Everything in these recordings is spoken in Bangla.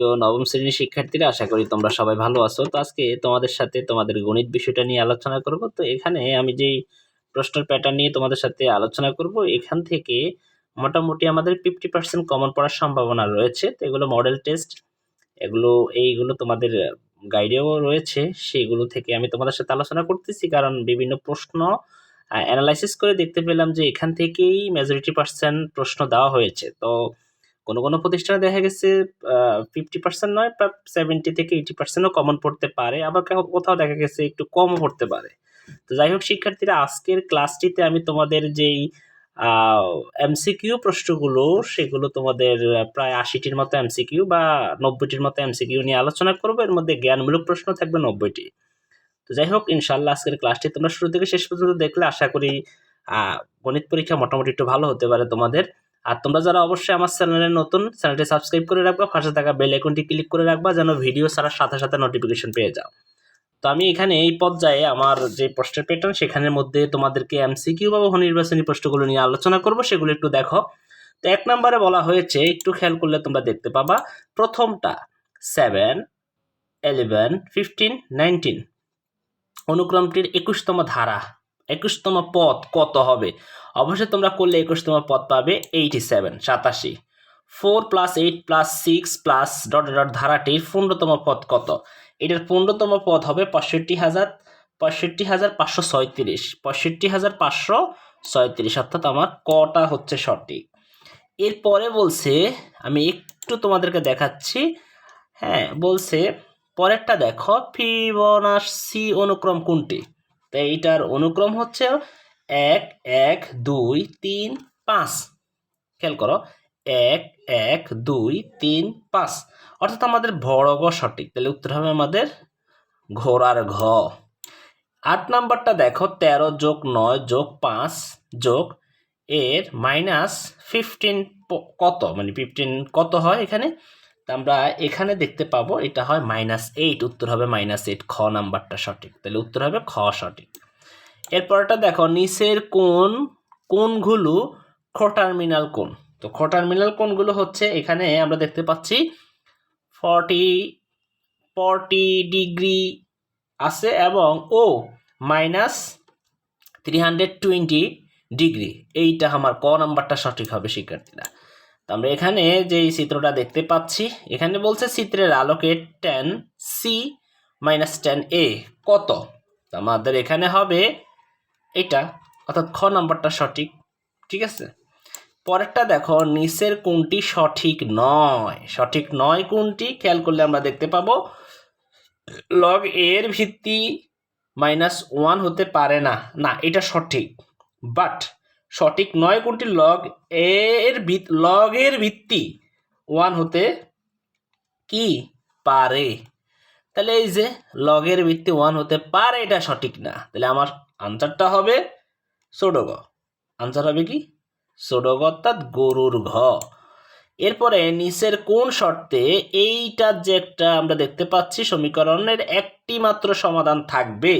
তো নবম শ্রেণির শিক্ষার্থীরা, আশা করি তোমরা সবাই ভালো আছো। তো আজকে তোমাদের সাথে তোমাদের গণিত বিষয়টা নিয়ে আলোচনা করব। তো এখানে আমি যেই প্রশ্নের প্যাটার্ন নিয়ে তোমাদের সাথে আলোচনা করব, এখান থেকে মোটামুটি আমাদের ফিফটি পার্সেন্ট কমন পড়ার সম্ভাবনা রয়েছে। তো এগুলো মডেল টেস্ট এগুলো, এইগুলো তোমাদের গাইডেও রয়েছে। সেগুলো থেকে আমি তোমাদের সাথে আলোচনা করতেছি, কারণ বিভিন্ন প্রশ্ন অ্যানালাইসিস করে দেখতে পেলাম যে এখান থেকেই মেজরিটি পার্সেন্ট প্রশ্ন দেওয়া হয়েছে। তো কোনো কোনো প্রতিষ্ঠানে দেখা গেছে ফিফটি পার্সেন্ট নয় প্রায় সেভেন্টি থেকে এইটি পার্সেন্টও কমন পড়তে পারে, আবার কোথাও দেখা গেছে একটু কমও পড়তে পারে। তো যাই হোক, শিক্ষার্থীরা, আজকের ক্লাসটিতে আমি তোমাদের যেই এমসিকিউ প্রশ্নগুলো, সেগুলো তোমাদের প্রায় আশিটির মতো এমসিকিউ বা নব্বইটির মতো এমসিকিউ নিয়ে আলোচনা করব। এর মধ্যে জ্ঞানমূলক প্রশ্ন থাকবে নব্বইটি। তো যাই হোক ইনশাল্লাহ আজকের ক্লাসটি তোমরা শুরু থেকে শেষ পর্যন্ত দেখলে। আশা করি গণিত পরীক্ষা মোটামুটি একটু ভালো হতে পারে তোমাদের। আর তোমরা যারা অবশ্যই আমার চ্যানেলে নতুন, চ্যানেলটি সাবস্ক্রাইব করে রাখবা, পাশে থাকা বেল আইকনটি ক্লিক করে রাখবা, যেন ভিডিও ছাড়ার সাথে সাথে নোটিফিকেশন পেয়ে যাও। তো আমি এখানে এই পর্যায়ে আমার যে প্রশ্নের প্যাটার্ন সেখানের মধ্যে তোমাদেরকে এমসিকিউ বা বহু নির্বাচনী প্রশ্নগুলো নিয়ে আলোচনা করব, সেগুলো একটু দেখো। তো এক নম্বরে বলা হয়েছে, একটু খেয়াল করলে তোমরা দেখতে পাবা, প্রথমটা সেভেন এলেভেন ফিফটিন নাইনটিন অনুক্রমটির একুশতম ধারা। একুশতম পদ কত হবে? অবশ্যই তোমরা করলে একুশতম পদ পাবে এইটি সেভেন সাতাশি four plus eight plus six plus dot dot ধারাটির পূর্ণতম পদ কত? এটার পূর্ণতম পদ হবে পঁয়ষট্টি হাজার পঁয়ষট্টি হাজার পাঁচশো ছয়ত্রিশ, পঁয়ষট্টি হাজার পাঁচশো ছয়ত্রিশ, অর্থাৎ আমার কটা হচ্ছে সঠিক। এরপরে বলছে, আমি একটু তোমাদেরকে দেখাচ্ছি হ্যাঁ বলছে, পরেরটা দেখো ফিবোনাসি অনুক্রম কোনটি? তো এইটার অনুক্রম হচ্ছে এক এক, দুই, তিন, পাঁচ। খেয়াল করো, এক এক, দুই, তিন, পাঁচ। অর্থাৎ আমাদের বড় গ সঠিক। তাহলে উত্তর হবে আমাদের ঘোড়ার ঘ। আট নাম্বারটা দেখো, তেরো যোগ নয় যোগ পাঁচ যোগ এর মাইনাস ফিফটিন কত? মানে ফিফটিন কত হয় এখানে? তা আমরা এখানে দেখতে পাবো, এটা হয় মাইনাস এইট উত্তর হবে মাইনাস এইট খ নাম্বারটা সঠিক। তাহলে উত্তর হবে খ সঠিক। এরপরটা দেখো, নিচের কোন কোনগুলো খটার্মিনাল কোন তো খটার্মিনাল কোনগুলো হচ্ছে এখানে আমরা দেখতে পাচ্ছি ফর্টি ফর্টি ডিগ্রি আছে এবং ও minus three hundred twenty degree এইটা আমার ক নাম্বারটা সঠিক হবে, শিক্ষার্থীরা। আমরা এখানে যে চিত্রটা দেখতে পাচ্ছি, এখানে বলছে চিত্রের আলোকে টেন সি মাইনাস টেন এ কত? আমাদের এখানে হবে এটা, অর্থাৎ খ নাম্বারটা সঠিক, ঠিক আছে? পরেরটা দেখো, নিচের কোনটি সঠিক নয়? সঠিক নয় কোনটি? খেয়াল করলে আমরা দেখতে পাবো লগ এর ভিত্তি মাইনাস ওয়ান হতে পারে না। না, এটা সঠিক বাট সঠিক নয় কোনটি লগ এর লগের ভিত্তি ওয়ান হতে কি পারে? তাহলে এই যে লগের ভিত্তি ওয়ান হতে পারে এটা সঠিক না। তাহলে আমার আনসারটা হবে সোডগ আনসার হবে কি? সোডগ অর্থাৎ গরুর ঘ। এরপরে নিচের কোন শর্তে এইটার যে একটা আমরা দেখতে পাচ্ছি সমীকরণের একটি মাত্র সমাধান থাকবে।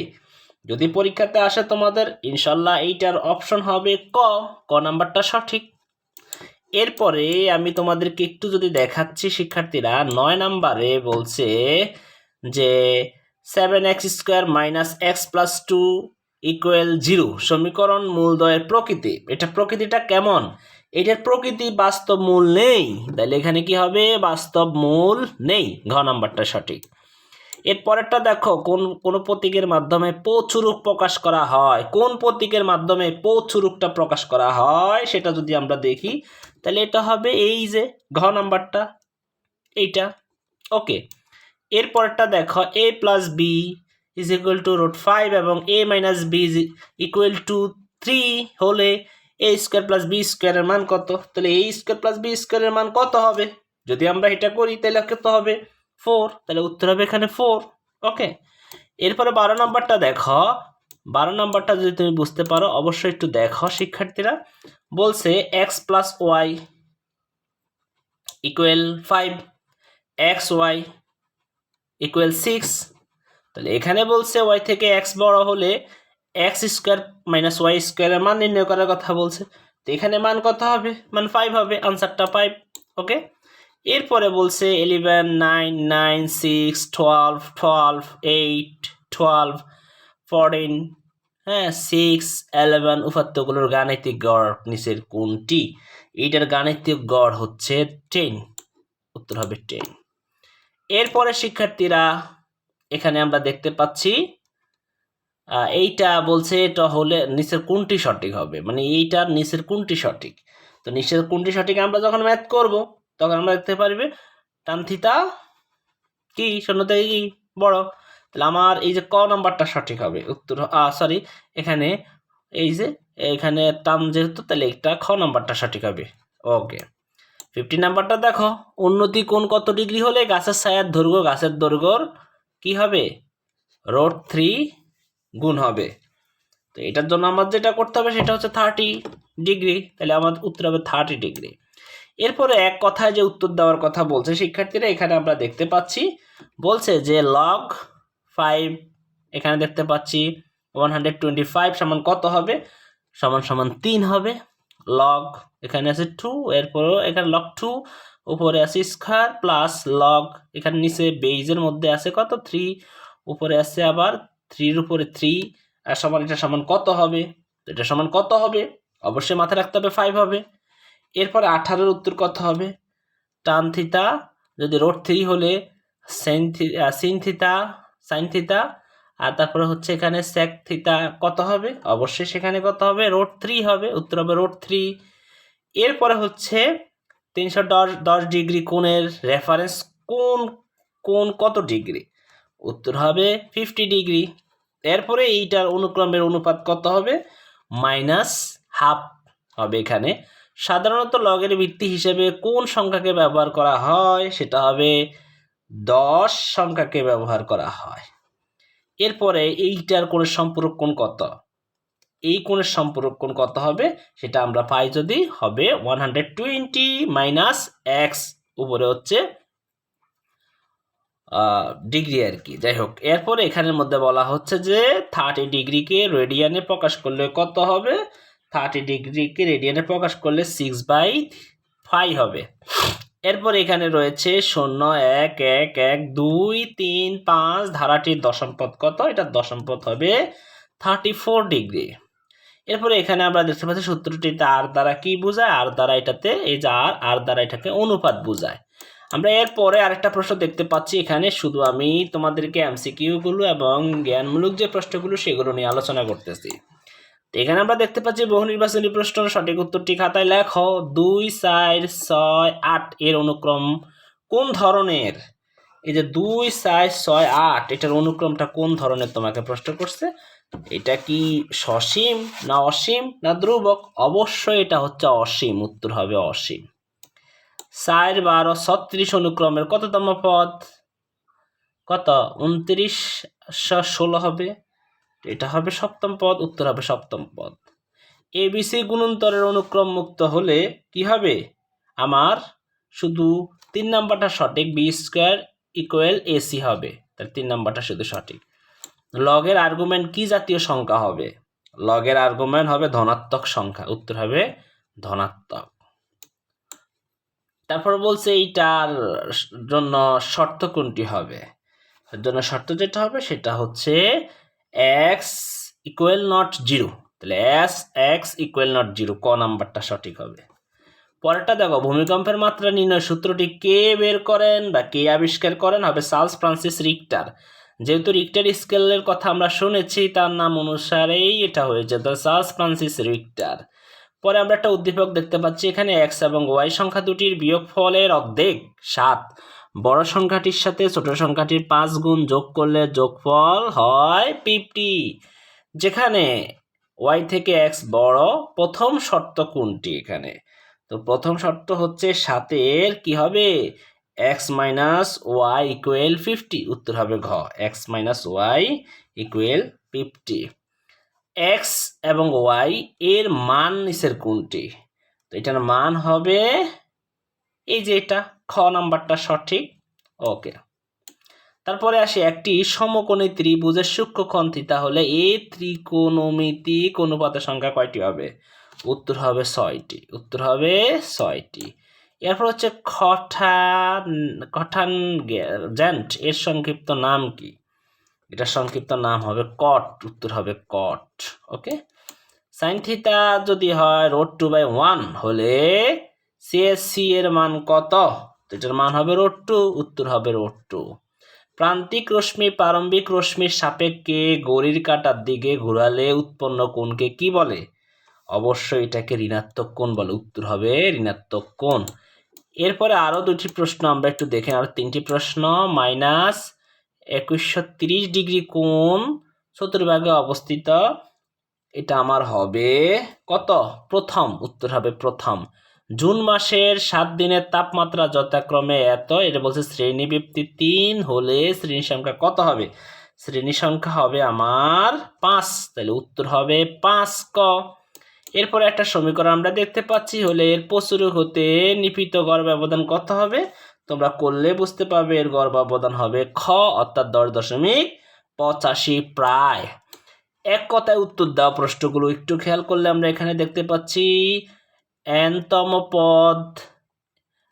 যদি পরীক্ষাতে আসে তোমাদের, ইনশাল্লাহ এইটার অপশন হবে ক। ক নাম্বারটা সঠিক। এরপরে আমি তোমাদেরকে একটু যদি দেখাচ্ছি, শিক্ষার্থীরা, নয় নাম্বারে বলছে যে seven x square minus x plus two equal zero সমীকরণ মূলদয়ের প্রকৃতি। এটা প্রকৃতিটা কেমন? এটার প্রকৃতি বাস্তব মূল নেই। তাহলে এখানে কি হবে? বাস্তব মূল নেই। ঘ নাম্বারটা সঠিক। এর পরেরটা দেখো, কোন কোন প্রতীকের মাধ্যমে পৌচুরুক প্রকাশ করা হয়। কোন প্রতীকের মাধ্যমে পৌচুরুকটা প্রকাশ করা হয়, সেটা যদি আমরা দেখি, তাহলে এটা হবে এই যে, ঘ নাম্বারটা, এইটা, ওকে। এর পরেরটা দেখো A plus B is equal to root five এবং A minus B is equal to three হলে এ স্কোয়ার প্লাস বি স্কোয়ারের মান কত? তাহলে এ স্কোয়ার প্লাস বি স্কোয়ারের মান কত হবে? যদি আমরা এটা করি, তাহলে কত হবে? ফোর, তাহলে উত্তর হবে এখানে ফোর। ওকে, এরপরে বারো নম্বরটা দেখো। বারো নম্বরটা যদি তুমি বুঝতে পারো, অবশ্যই একটু দেখো শিক্ষার্থীরা। বলছে x plus y equal five x y equal six তাহলে এখানে বলছে ওয়াই থেকে এক্স বড় হলে এক্স স্কোয়ার মাইনাস ওয়াই স্কোয়ারের মান নির্ণয় করার কথা বলছে। তো এখানে মান কত হবে? মান ফাইভ হবে আনসারটা ফাইভ ওকে এরপরে বলছে eleven nine nine six twelve twelve eight twelve fourteen হ্যাঁ সিক্স ইলেভেন উপাত্তগুলোর গাণিতিক গড় নিচের কোনটি? এইটার গাণিতিক গড় হচ্ছে টেন উত্তর হবে টেন এরপরে শিক্ষার্থীরা এখানে আমরা দেখতে পাচ্ছি এইটা বলছে এটা হলে নিচের কোনটি সঠিক হবে? মানে এইটার নিচের কোনটি সঠিক? তো নিচের কোনটি সঠিক আমরা যখন ম্যাথ করব তখন আমরা দেখতে পারবে টান থিতা কি? শূন্য থেকে কি বড়। তাহলে আমার এই যে ক নাম্বারটা সঠিক হবে, উত্তর সরি এখানে এই যে, এখানে টান যেহেতু, তাহলে একটা খ নাম্বারটা সঠিক হবে। ওকে ফিফটি নাম্বারটা দেখো, উন্নতি কোন কত ডিগ্রি হলে গাছের ছায়ার দৈর্ঘ্য, গাছের দৈর্ঘ্যর কি হবে? রোড থ্রি গুণ হবে। তো এটার জন্য আমার যেটা করতে হবে, সেটা হচ্ছে থার্টি ডিগ্রি। তাহলে আমার উত্তর হবে থার্টি ডিগ্রি। এরপরে এক কথায় যে উত্তর দেওয়ার কথা বলছে শিক্ষার্থীরা, এখানে আমরা দেখতে পাচ্ছি, বলছে যে লগ ফাইভ এখানে দেখতে পাচ্ছি ওয়ান হান্ড্রেড টোয়েন্টি ফাইভ সমান কত হবে? সমান সমান তিন হবে। লগ এখানে আছে টু এরপরও এখানে লগ টু উপরে আছে স্কোয়ার প্লাস লগ এখানে নিচে বেইজের মধ্যে আছে কত? থ্রি উপরে আছে আবার থ্রির উপরে থ্রি আর সমান এটা সমান কত হবে? এটা সমান কত হবে? অবশ্যই মাথায় রাখতে হবে ফাইভ হবে। এরপরে আঠারোর উত্তর কত হবে? টান থিতা যদি রোড থ্রি হলে sine sine theta sine theta আর তারপরে হচ্ছে এখানে স্যাক থিতা কত হবে? অবশ্যই সেখানে কত হবে? রোড থ্রি হবে, উত্তর হবে রোড থ্রি এরপরে হচ্ছে তিনশো দশ দশ ডিগ্রি কোণের রেফারেন্স কোন কোন কত ডিগ্রি? উত্তর হবে ফিফটি ডিগ্রি। এরপরে এইটার অনুক্রমের অনুপাত কত হবে? মাইনাস হাফ হবে এখানে। সাধারণত লগের ভিত্তি হিসেবে কোন সংখ্যাকে ব্যবহার করা হয় সেটা হবে দশ সংখ্যাকে ব্যবহার করা হয়। এরপরে এইটার কোণের সম্পূরক কোণ কত? এই কোণের সম্পূরক কোণ কত হবে? সেটা আমরা পাই যদি হবে one hundred twenty minus x উপরে হচ্ছে ডিগ্রি আর কি। যাই হোক, এরপরে এখানের মধ্যে বলা হচ্ছে যে থার্টি ডিগ্রিকে রেডিয়ানে প্রকাশ করলে কত হবে? থার্টি ডিগ্রিকে রেডিয়ানে প্রকাশ করলে সিক্স বাই ফাইভ হবে। এরপর এখানে রয়েছে শূন্য, এক এক এক, দুই, তিন, পাঁচ ধারাটির দশম পদ কত? এটা দশম পদ হবে থার্টি ফোর ডিগ্রি এরপরে এখানে আমরা দেখতে পাচ্ছি সূত্রটিতে আর দ্বারা কি বোঝায়? আর দ্বারা এটাতে, এই যে আর আর দ্বারা এটাকে অনুপাত বোঝায়। আমরা এরপরে আরেকটা প্রশ্ন দেখতে পাচ্ছি এখানে, শুধু আমি তোমাদেরকে এমসিকিউগুলো এবং জ্ঞানমূলক যে প্রশ্নগুলো সেগুলো নিয়ে আলোচনা করতেছি। এখানে আমরা দেখতে পাচ্ছি বহু নির্বাচনী প্রশ্নের সঠিক উত্তরটি খাতায় লেখো। দুই, চার, ছয়, আট এর অনুক্রম কোন ধরনের? এই যে দুই, চার, ছয়, আট, এটার অনুক্রমটা কোন ধরনের তোমাকে প্রশ্ন করছে? এটা কি সসীম না অসীম না ধ্রুবক? অবশ্যই এটা হচ্ছে অসীম, উত্তর হবে অসীম। চার, বারো, ছত্রিশ অনুক্রমের কততম পদ? কত? উনত্রিশ ষোলো হবে। এটা হবে সপ্তম পদ, উত্তর হবে সপ্তম পদ। এবিসি গুণন্তরের অনুক্রম মুক্ত হলে কি হবে? আমার শুধু তিন নাম্বারটা সঠিক বি স্কোয়ার ইকুয়াল এসি হবে। তাহলে তিন নাম্বারটা শুধু সঠিক। লগের আর্গুমেন্ট কি জাতীয় সংখ্যা হবে? লগের আর্গুমেন্ট হবে ধনাত্মক সংখ্যা, উত্তর হবে ধনাত্মক। তারপর বলছে এইটার জন্য শর্ত কোনটি হবে? জন্য শর্ত যেটা হবে সেটা হচ্ছে এক্স ইকুয়াল নট জিরো তাহলে S x equal not zero ক নাম্বারটা সঠিক হবে। পরেরটা দেখো, ভূমিকম্পের মাত্রা নির্ণয় সূত্রটি কে বের করেন বা কে আবিষ্কার করেন হবে চার্লস ফ্রান্সিস রিক্টার। যেহেতু রিক্টার স্কেলের কথা আমরা শুনেছি, তার নাম অনুসারেই এটা হয়েছে তো চার্লস ফ্রান্সিস রিক্টার। পরে আমরা একটা উদ্দীপক দেখতে পাচ্ছি, এখানে এক্স এবং ওয়াই সংখ্যা দুটির বিয়োগফলের অর্ধেক, সাত। বড় সংখ্যাটির সাথে ছোট সংখ্যাটির পাঁচ গুণ যোগ করলে যোগফল হয় ফিফটি যেখানে ওয়াই থেকে এক্স বড়, প্রথম শর্ত কোনটি এখানে? তো প্রথম শর্ত হচ্ছে সাতের কি হবে? X minus y equal fifty উত্তর হবে ঘ x minus y equal fifty x এবং ওয়াই এর মান নিচের কোনটি? তো এটার মান হবে এই যে এটা। খ নাম্বারটা সঠিক? ওকে। তারপরে আসি একটি সমকোণী ত্রিভুজের সূক্ষ্মকোণ থিতা হলে এ ত্রিকোণমিতিক অনুপাতের সংখ্যা কয়টি হবে? উত্তর হবে ছয়টি, উত্তর হবে ছয়টি। এরপর হচ্ছে খঠান খঠান জ্যান্ট এর সংক্ষিপ্ত নাম কি? এটার সংক্ষিপ্ত নাম হবে কট, উত্তর হবে কট, ওকে? সাইন যদি হয় রোড টু বাই ওয়ান, হলে সিএসসি এর মান কত? এটার মান হবে রোড টু, উত্তর হবে রোড টু। প্রান্তিক রশ্মি, প্রারম্ভিক রশ্মির সাপেক্ষে গড়ির কাটার দিকে ঘোরালে উৎপন্ন কোণকে কি বলে? অবশ্যই এটাকে ঋণাত্মক কোণ বলে, উত্তর হবে ঋণাত্মক কোণ। এরপরে আরও দুটি প্রশ্ন, আমরা একটু দেখে আরও তিনটি প্রশ্ন। মাইনাস একুশশো তিরিশ ডিগ্রি কোণ চতুর্ভাগে অবস্থিত, এটা আমার হবে কত? প্রথম, উত্তর হবে প্রথম। জুন মাসের সাত দিনের তাপমাত্রা যথাক্রমে এত, এটা বলছে শ্রেণি ব্যক্তি তিন হলে শ্রেণি সংখ্যা কত হবে? শ্রেণি সংখ্যা হবে আমার পাঁচ, তাহলে উত্তর হবে পাঁচ ক। এরপরে একটা সমীকরণ আমরা দেখতে পাচ্ছি, হলে এর প্রচুর হতে নিপিত গড় ব্যবধান কত হবে? তোমরা করলে বুঝতে পারবে এর গড় ব্যবধান হবে খ, অর্থাৎ দশ দশমিক পঁচাশি প্রায়। এক কথায় উত্তর দেওয়া প্রশ্নগুলো একটু খেয়াল করলে আমরা এখানে দেখতে পাচ্ছি এনতম পদ।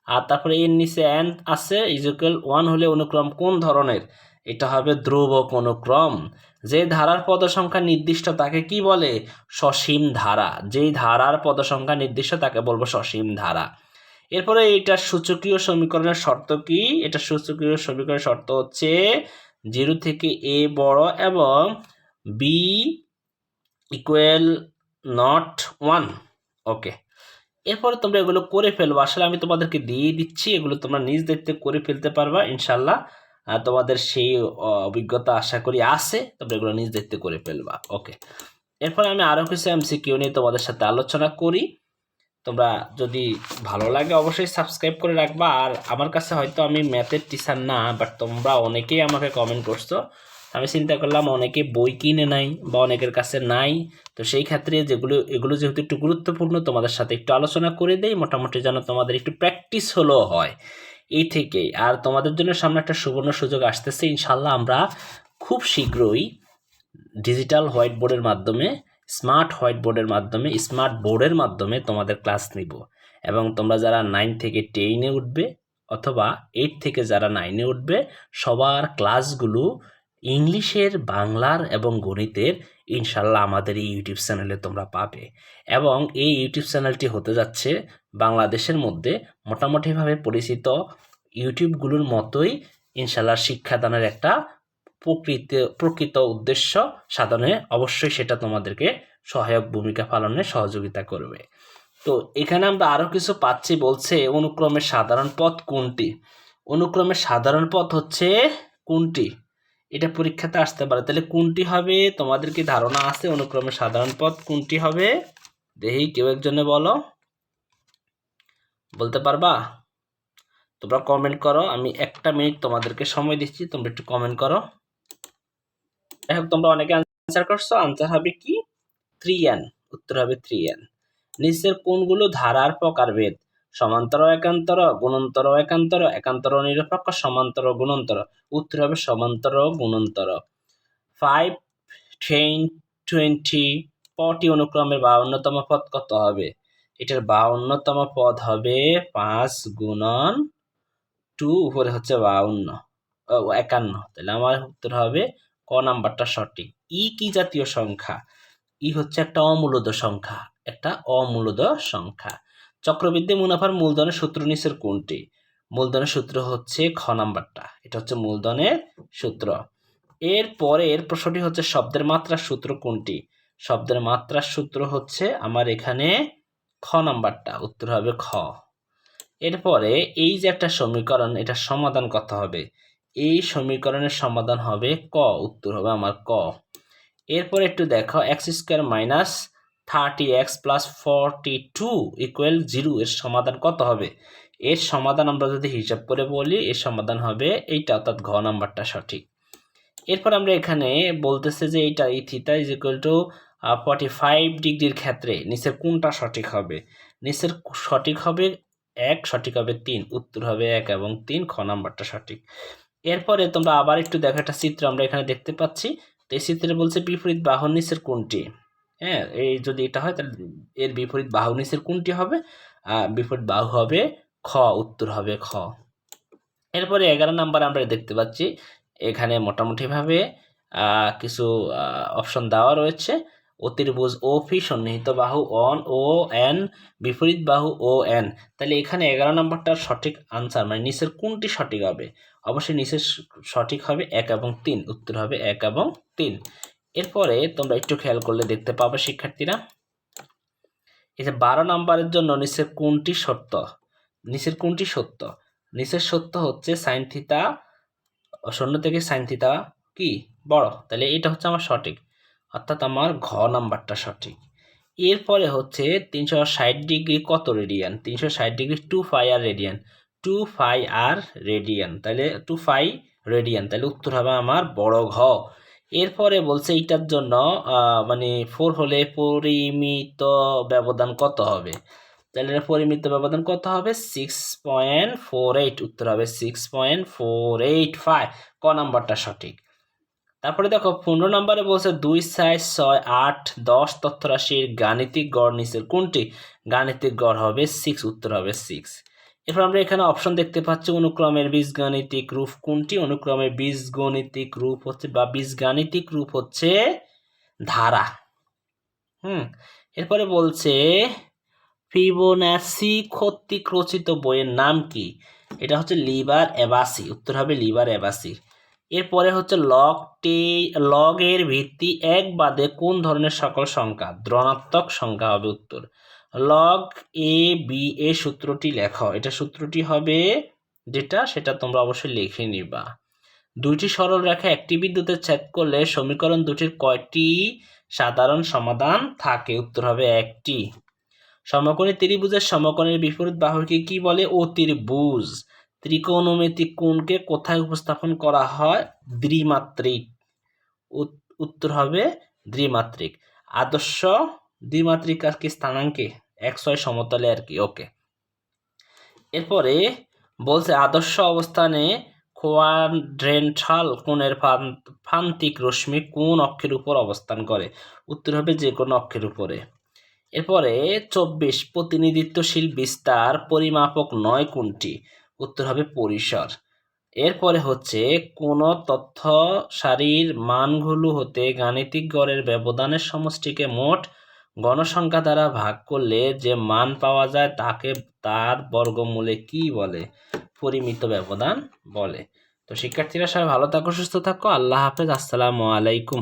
আর তারপরে এর নিচে এন আছে ইজুকাল ওয়ান হলে অনুক্রম কোন ধরনের? এটা হবে ধ্রুবক অনুক্রম। যে ধারার পদ সংখ্যা নির্দিষ্ট তাকে কি বলে? সসীম ধারা। যেই ধারার পদ সংখ্যা নির্দিষ্ট তাকে বলব সসীম ধারা। এরপরে এটা সূচকীয় সমীকরণের শর্ত কি? এটা সূচকীয় সমীকরণের শর্ত হচ্ছে জিরো থেকে এ বড় এবং B equal not one okay. এরপরে তোমরা এগুলো করে ফেলব। আসলে আমি তোমাদেরকে দিয়ে দিচ্ছি, এগুলো তোমরা নিজ দেখতে করে ফেলতে পারবা ইনশাল্লাহ তোমাদের সেই অভিজ্ঞতা আশা করি আছে, তোমরা এগুলো নিজ দেখতে করে ফেলবা। ওকে। এরপর আমি আরও কিছু এমসিকিউ নিয়ে তোমাদের সাথে আলোচনা করি। তোমরা যদি ভালো লাগে অবশ্যই সাবস্ক্রাইব করে রাখবা। আর আমার কাছে হয়তো আমি ম্যাথের টিচার না বাট তোমরা অনেকেই আমাকে কমেন্ট করছ। আমি চিন্তা করলাম অনেকে বই কিনে নাই বা অনেকের কাছে নাই। তো সেই ক্ষেত্রে যেগুলো, এগুলো যেহেতু একটু গুরুত্বপূর্ণ, তোমাদের সাথে একটু আলোচনা করে দেই, মোটামুটি যেন তোমাদের একটু প্র্যাকটিস হলো হয়। এই থেকেই। আর তোমাদের জন্য সামনে একটা সুবর্ণ সুযোগ আসতেছে ইনশাল্লাহ আমরা খুব শীঘ্রই ডিজিটাল হোয়াইট বোর্ডের মাধ্যমে স্মার্ট হোয়াইট বোর্ডের মাধ্যমে স্মার্ট বোর্ডের মাধ্যমে তোমাদের ক্লাস নিব। এবং তোমরা যারা নাইন থেকে টেনে উঠবে অথবা এইট থেকে যারা নাইনে উঠবে, সবার ক্লাসগুলো ইংলিশের, বাংলার এবং গণিতের ইনশাল্লাহ আমাদের এই ইউটিউব চ্যানেলে তোমরা পাবে। এবং এই ইউটিউব চ্যানেলটি হতে যাচ্ছে বাংলাদেশের মধ্যে মোটামুটিভাবে পরিচিত ইউটিউবগুলোর মতোই ইনশাল্লাহ শিক্ষাদানের একটা প্রকৃত প্রকৃত উদ্দেশ্য সাধনে অবশ্যই সেটা তোমাদেরকে সহায়ক ভূমিকা পালনে সহযোগিতা করবে। তো এখানে আমরা আরও কিছু পাচ্ছি বলছে অনুক্রমের সাধারণ পথ কোনটি? অনুক্রমের সাধারণ পথ হচ্ছে কোনটি? এটা পরীক্ষাতে আসতে পারে। তাহলে কোনটি হবে? তোমাদের কি ধারণা আছে? অনুক্রমে সাধারণ পথ কোনটি হবে? দেখি, কেউ একজনে বলো। বলতে পারবা? তোমরা কমেন্ট করো। আমি একটা মিনিট তোমাদেরকে সময় দিচ্ছি। তোমরা একটু কমেন্ট করো। এখন তোমরা অনেকে আনসার করছ। আনসার হবে কি? থ্রি এন উত্তর হবে থ্রি এন নিচের কোনগুলো ধারার প্রকারভেদ? সমান্তর একান্তর, গুণন্তর একান্তর একান্তর নিরপেক্ষ, সমান্তর গুণন্তর। উত্তর হবে সমান্তর গুণন্তর। ফাইভ টেন টোয়েন্টি পটি অনুক্রমের বাউন্নতম পদ কত হবে? এটার বাউন্নতম পদ হবে পাঁচ গুণন টু উপরে হচ্ছে বাউন্ন। একান্ন। তাহলে আমার উত্তর হবে ক নাম্বারটা সঠিক। ই কি জাতীয় সংখ্যা? ই হচ্ছে একটা অমূলদ সংখ্যা, একটা অমূলদ সংখ্যা। চক্রবৃদ্ধি মুনাফার মূলধনের সূত্র নিচের কোনটি? মূলধনের সূত্র হচ্ছে খ নাম্বারটা। এটা হচ্ছে মূলধনের সূত্র। এর পরের প্রশ্নটি হচ্ছে শব্দের মাত্রার সূত্র কোনটি? শব্দের মাত্রার সূত্র হচ্ছে আমার এখানে খ নাম্বারটা। উত্তর হবে খ। এরপরে এই যে একটা সমীকরণ এটা সমাধান কত হবে? এই সমীকরণের সমাধান হবে ক। উত্তর হবে আমার ক। এরপর একটু দেখো, x square minus thirty x plus forty two equal zero এর সমাধান কত হবে? এর সমাধান আমরা যদি হিসাব করে বলি, এর সমাধান হবে এইটা, অর্থাৎ ঘ নাম্বারটা সঠিক। এরপর আমরা এখানে বলতেছে যে এইটা, এই theta is equal to forty five ডিগ্রির ক্ষেত্রে নিচের কোনটা সঠিক হবে? নিচের সঠিক হবে এক, সঠিক হবে তিন, উত্তর হবে এক এবং তিন খ নাম্বারটা সঠিক। এরপরে তোমরা আবার একটু দেখো একটা চিত্র আমরা এখানে দেখতে পাচ্ছি। তো এই চিত্রে বলছে বিপরীত বাহন নিচের কোনটি? হ্যাঁ এই যদি এটা হয় তাহলে এর বিপরীত বাহু নিচের কোনটি হবে? বিপরীত বাহু হবে খ, উত্তর হবে খ। এরপরে এগারো নাম্বার আমরা দেখতে পাচ্ছি, এখানে মোটামুটিভাবে কিছু অপশন দেওয়া রয়েছে। অতির্ভুজ ও ফি সন্নিহিত বাহু অন, ও, এন, বিপরীত বাহু ও, এন। তাহলে এখানে এগারো নম্বরটার সঠিক আনসার মানে নিচের কোনটি সঠিক হবে? অবশ্যই নিচের সঠিক হবে এক এবং তিন, উত্তর হবে এক এবং তিন। এরপরে তোমরা একটু খেয়াল করলে দেখতে পাবে শিক্ষার্থীরা। এই যে বারো নম্বরের জন্য নিচের কোনটি সত্য? নিচের কোনটি সত্য? নিচের সত্য হচ্ছে সাইন থিতা শূন্য থেকে সাইন থিতা কি? বড়। তাহলে এটা হচ্ছে আমার সঠিক। অর্থাৎ আমার ঘ নাম্বারটা সঠিক। এরপরে হচ্ছে তিনশো ষাট ডিগ্রি কত রেডিয়ান তিনশো ষাট ডিগ্রি টু ফাই আর রেডিয়ান টু ফাই আর রেডিয়ান তাহলে টু ফাই রেডিয়ান তাহলে উত্তর হবে আমার বড় ঘ। এরপরে বলছে এইটার জন্য মানে ফোর হলে পরিমিত ব্যবধান কত হবে? তাহলে এটা পরিমিত ব্যবধান কত হবে? সিক্স পয়েন্ট ফোর এইট উত্তর হবে six point four eight five ক নাম্বারটা সঠিক? তারপরে দেখো, পনেরো নম্বরে বলছে দুই সাইজ ছয় আট দশ তথ্য রাশির গাণিতিক গড় নিচের কোনটি? গাণিতিক গড় হবে সিক্স উত্তর হবে সিক্স এরপর আমরা এখানে অপশন দেখতে পাচ্ছি অনুক্রমের বীজগাণিতিক রূপ কোনটি? অনুক্রমের বীজগণিতিক রূপ হচ্ছে বা বীজগাণিতিক রূপ হচ্ছে ধারা। হুম, এরপরে বলছে ফিবোনাসি কর্তৃক রচিত বইয়ের নাম কি? এটা হচ্ছে লিভার এবাসি উত্তর হবে লিভার অ্যাবাসি। এরপরে হচ্ছে লগ টি লগের ভিত্তি এক বাদে কোন ধরনের সকল সংখ্যা? দ্রণাত্মক সংখ্যা হবে উত্তর। লগ এ বি এ সূত্রটি লেখো এটা সূত্রটি হবে যেটা, সেটা তোমরা অবশ্যই লিখে নিবা। দুইটি সরল রেখা একটি বিদ্যুতের ছেদ করলে সমীকরণ দুটির কয়টি সাধারণ সমাধান থাকে? উত্তর হবে একটি। সমকোণী ত্রিভুজের সমকোণের বিপরীত বাহুকে কি বলে? অতির্ভুজ। ত্রিকোণমিতিক কোণকে কোথায় উপস্থাপন করা হয়? দ্বিমাত্রিক। উত- উত্তর হবে দ্বিমাত্রিক। আদর্শ দ্বিমাত্রিক আর কি স্থানাঙ্কে এক্স ওয়াই সমতলে আর কি ওকে এরপরে বলছে আদর্শ অবস্থানে কোয়াড্রেন্টাল কোণের ফান- প্রান্তিক রশ্মি কোন অক্ষের উপর অবস্থান করে? উত্তর হবে যে কোনো অক্ষের উপরে। এরপরে চব্বিশ, প্রতিনিধিত্বশীল বিস্তার পরিমাপক নয় কোনটি? উত্তর হবে পরিসর। এরপরে হচ্ছে কোন তথ্য সারির মানগুলো হতে গাণিতিক গড়ের ব্যবধানের সমষ্টিকে মোট গণসংখ্যা দ্বারা ভাগ করলে যে মান পাওয়া যায় তাকে তার বর্গমূলে কি বলে? পরিমিত ব্যবধান বলে। তো শিক্ষার্থীরা সবাই ভালো থাকো, সুস্থ থাকো। আল্লাহ হাফেজ। আসসালামু আলাইকুম।